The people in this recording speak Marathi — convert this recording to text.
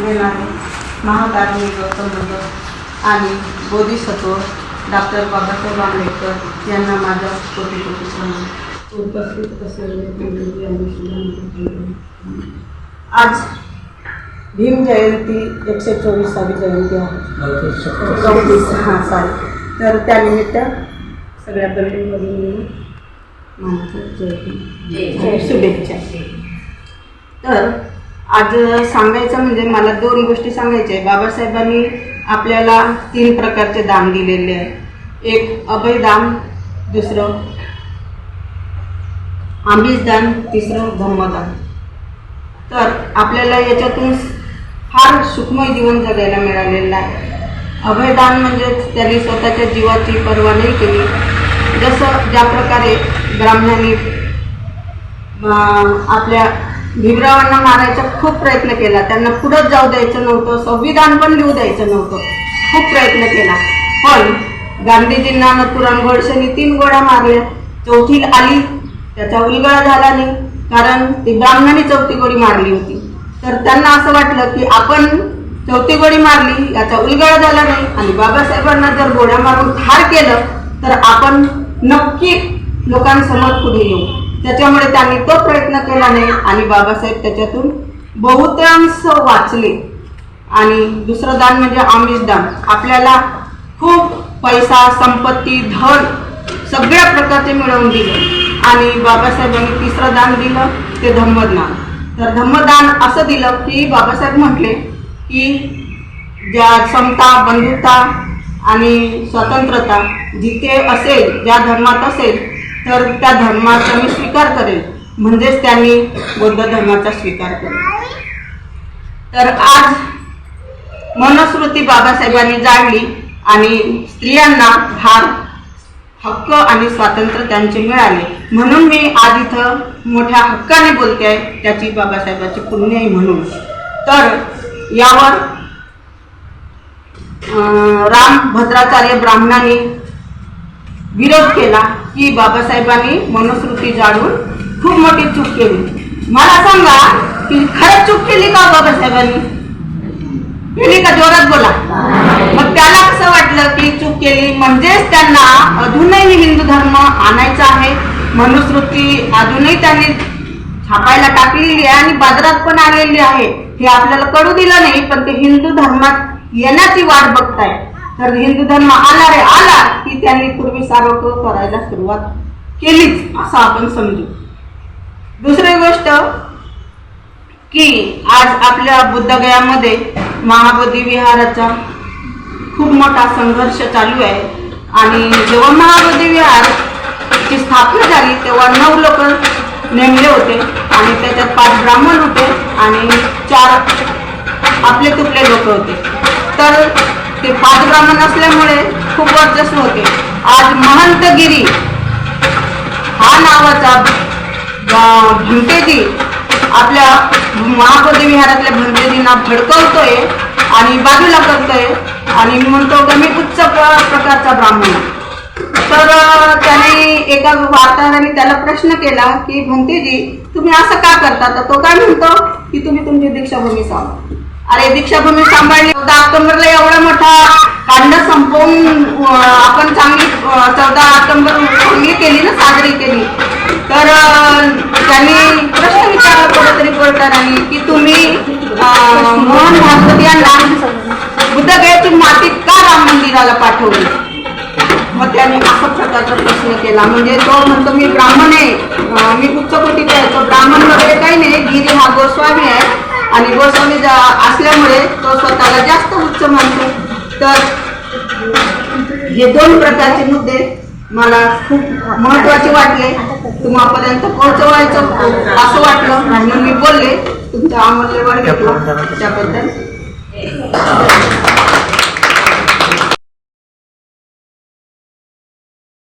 देणारे महाकारुणी गौतम बुद्ध आणि बोधिसत्व डॉक्टर बाबासाहेब आंबेडकर यांना माझा कोटी कोटी प्रणाम उपस्थित असलेले. आज भीम जयंती एकशे चोवीसावी जयंती आहे. चौतीस हां चालेल तर त्यानिमित्त सगळ्या बहिणी जयंती शुभेच्छा. तर आज सांगायचं म्हणजे मला दोन गोष्टी सांगायच्या आहे बाबासाहेबांनी आपल्याला तीन प्रकारचे दान दिलेले आहे एक अभयदान दुसरं आमिषदान तिसरं धम्मदान तर आपल्याला याच्यातून फार सुखमय जीवन जगायला मिळालेलं आहे. अभयदान म्हणजेच त्यांनी स्वतःच्या जीवाची पर्वा नाही केली. जसं ज्या प्रकारे ब्राह्मणांनी आपल्या भीमरावांना मारायचा खूप प्रयत्न केला. त्यांना पुढंच जाऊ द्यायचं नव्हतं संविधान पण लिहू द्यायचं नव्हतं. खूप प्रयत्न केला. पण गांधीजींना नथुराम गोडसेनी तीन गोळ्या मारल्या. चौथी आली. त्याचा उलगडा झाला नाही. कारण ती ब्राह्मणाने चौथी गोळी मारली होती. तर त्यांना असं वाटलं की आपण चौथी गोळी मारली याचा उलगडा झाला नाही. आणि बाबासाहेबांना जर गोळ्या मारून ठार केलं तर आपण नक्की लोकांसमोर पुढे येऊ. त्याच्यामुळे त्यांनी तो प्रयत्न केला नाही. आणि बाबासाहेब त्याच्यातून बहुतांश वाचले. आणि दुसरं दान म्हणजे आमिष दान. आपल्याला खूप पैसा संपत्ती धन सगळ्या प्रकारचे मिळवून दिले. आणि बाबासाहेबांनी तिसरं दान दिलं ते धम्मदान. तर धम्मदान असं दिलं की बाबासाहेब म्हटले की ज्या समता बंधुता आणि स्वतंत्रता जिथे असेल ज्या धर्मात असेल तर त्या धर्माचा मी स्वीकार करेल. म्हणजेच त्यांनी बौद्ध धर्माचा स्वीकार केला तर आज मनस्मृती बाबासाहेबांनी जाळली आणि स्त्रियांना फार हक्क आणि स्वातंत्र्य त्यांचे मिळाले. म्हणून मी आज इथं मोठ्या हक्काने बोलते आहे त्याची बाबासाहेबाची पुण्य आहे म्हणून. तर यावर राम भद्राचार्य ब्राह्मणांनी विरोध केला. की बाबासाहेबांनी मनुस्मृती जाळून खूप मोठी चूक केली. मला सांगा की खरंच चूक केली का बाबासाहेबांनी? केली का जोरात बोला. मग त्याला कसं वाटलं की चूक केली? म्हणजेच त्यांना अजूनही हिंदू धर्म आणायचा आहे. मनुस्मृती अजूनही त्यांनी छापायला टाकलेली आहे आणि बाजारात पण आलेली आहे. हे आपल्याला कळू दिलं नाही पण ते हिंदू धर्मात येण्याची वाट बघताय तर हिंदू धर्म आला रे आला की त्यांनी पूर्वी सारोक करायला सुरुवात केलीच असं आपण समजू. दुसरी गोष्ट की आज आपल्या बुद्धगयामध्ये महाबोधी विहाराचा खूप मोठा संघर्ष चालू आहे. आणि जेव्हा महाबोधी विहारची स्थापना झाली तेव्हा नऊ लोक नेमले होते. आणि त्याच्यात पाच ब्राह्मण होते आणि चार आपले तुपले लोक होते. तर ते पाच ब्राह्मण असल्यामुळे खूप वर्चस्व होते. आज महंतगिरी हा नावाचा अं, भंतेजी आपल्या महाबोधी विहारातल्या भंतेजींना भडकवतोय आणि बाजूला करतोय आणि म्हणतो की मी उच्च प्रकारचा ब्राह्मण. तर त्याने एका वार्ताहराने त्याला प्रश्न केला की भंतेजी तुम्ही असं का करता? तर तो काय म्हणतो की तुम्ही तुमची दीक्षाभूमी सांगा. अरे दीक्षाभूमी सांभाळली. चौदा ऑक्टोबरला एवढा मोठा कांड संपवून आपण चांगली चौदा ऑक्टोबर चांगली केली ना साजरी केली. तर त्यांनी प्रश्न विचारला कुठेतरी कोर्टाने की तुम्ही मोहन भागवत यांना बुद्धगयाची माती का राम मंदिराला पाठवली? मग त्याने असा प्रकारचा प्रश्न केला. म्हणजे तो म्हणतो मी ब्राह्मण आहे अं, मी उच्च कोटीचा आहे तो ब्राह्मण वगैरे काही नाही गिरी हा गोस्वामी आहे आणि गोस्वामी जा- असल्यामुळे तो स्वतःला जास्त उच्च मानतो तर हे दोन प्रकारचे मुद्दे मला खूप महत्त्वाचे वाटले. तुम्हापर्यंत पोहोचवायचं असं वाटलं म्हणून मी बोलले तुमचा अमूल्य वेळ घेतला. त्याबद्दल.